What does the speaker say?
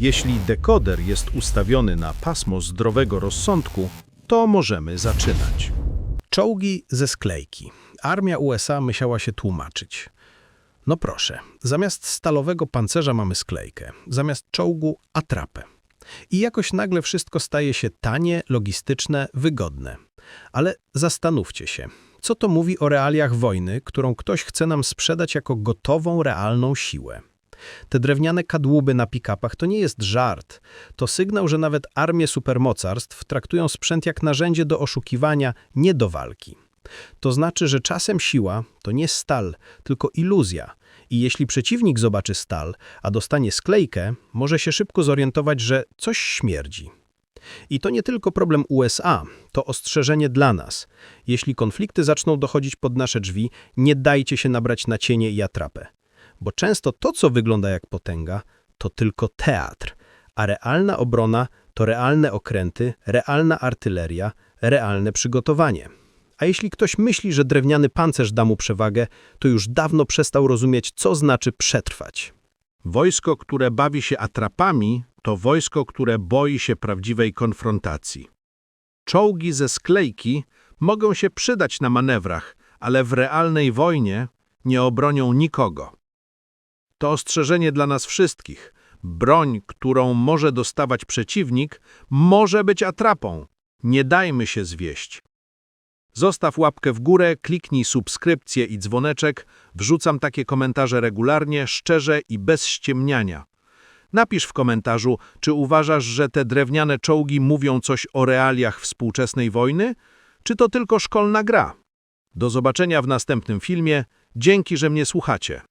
Jeśli dekoder jest ustawiony na pasmo zdrowego rozsądku, to możemy zaczynać. Czołgi ze sklejki. Armia USA musiała się tłumaczyć. No proszę, zamiast stalowego pancerza mamy sklejkę, zamiast czołgu atrapę. I jakoś nagle wszystko staje się tanie, logistyczne, wygodne. Ale zastanówcie się, co to mówi o realiach wojny, którą ktoś chce nam sprzedać jako gotową, realną siłę. Te drewniane kadłuby na pick-upach to nie jest żart. To sygnał, że nawet armie supermocarstw traktują sprzęt jak narzędzie do oszukiwania, nie do walki. To znaczy, że czasem siła to nie stal, tylko iluzja. I jeśli przeciwnik zobaczy stal, a dostanie sklejkę, może się szybko zorientować, że coś śmierdzi. I to nie tylko problem USA, to ostrzeżenie dla nas. Jeśli konflikty zaczną dochodzić pod nasze drzwi, nie dajcie się nabrać na cienie i atrapę. Bo często to, co wygląda jak potęga, to tylko teatr, a realna obrona to realne okręty, realna artyleria, realne przygotowanie. A jeśli ktoś myśli, że drewniany pancerz da mu przewagę, to już dawno przestał rozumieć, co znaczy przetrwać. Wojsko, które bawi się atrapami, to wojsko, które boi się prawdziwej konfrontacji. Czołgi ze sklejki mogą się przydać na manewrach, ale w realnej wojnie nie obronią nikogo. To ostrzeżenie dla nas wszystkich. Broń, którą może dostawać przeciwnik, może być atrapą. Nie dajmy się zwieść. Zostaw łapkę w górę, kliknij subskrypcję i dzwoneczek. Wrzucam takie komentarze regularnie, szczerze i bez ściemniania. Napisz w komentarzu, czy uważasz, że te drewniane czołgi mówią coś o realiach współczesnej wojny, czy to tylko szkolna gra. Do zobaczenia w następnym filmie. Dzięki, że mnie słuchacie.